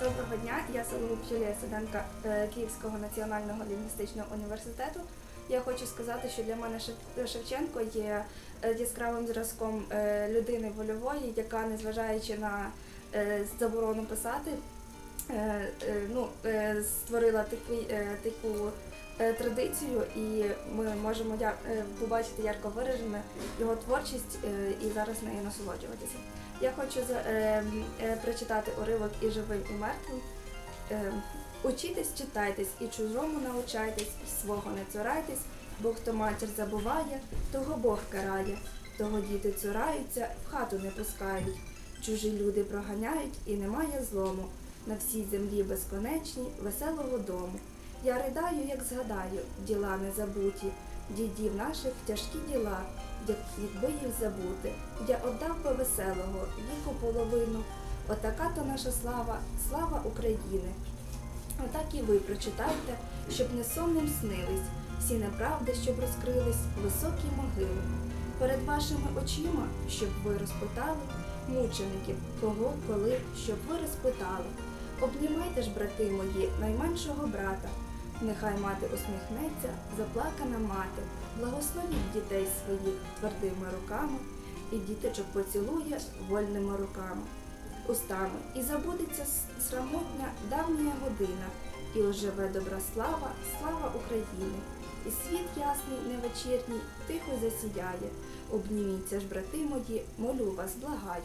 Доброго дня, я Сологуб Юлія, студентка е, Київського національного лінгвістичного університету. Я хочу сказати, що для мене Шевченко є е, яскравим зразком е, людини вольової, яка, незважаючи на заборону писати, ну, е, створила такий, е, таку е, традицію, і ми можемо е, побачити ярко виражену його творчість е, і зараз нею насолоджуватися. Я хочу е, е, прочитати уривок і живим, і мертвим. Е, Учітесь, читайтесь, і чужому научайтесь, і свого не цурайтесь, бо хто матір забуває, того Бог карає, того діти цураються, в хату не пускають. Чужі люди проганяють, і немає злому. На всій землі безконечній, веселого дому. Я ридаю, як згадаю, діла не забуті, дідів наших тяжкі діла, як- якби їх забути. Я отдав би веселого, віку половину. Отака то наша слава, слава України. Отак і ви прочитайте, щоб не сонним снились, всі неправди, щоб розкрились високі могили. Перед вашими очима, щоб ви розпитали, мучеників, кого, коли, щоб ви розпитали. Обнімайте ж, брати мої, найменшого брата. Нехай мати усміхнеться, заплакана мати, благословіть дітей своїх твердими руками, і діточок поцілує вольними руками устами, і забудеться срамотня давня година, і оживе добра слава, слава України. І світ ясний, невечірній, тихо засіяє. Обніміться ж, брати мої, молю вас, благаю.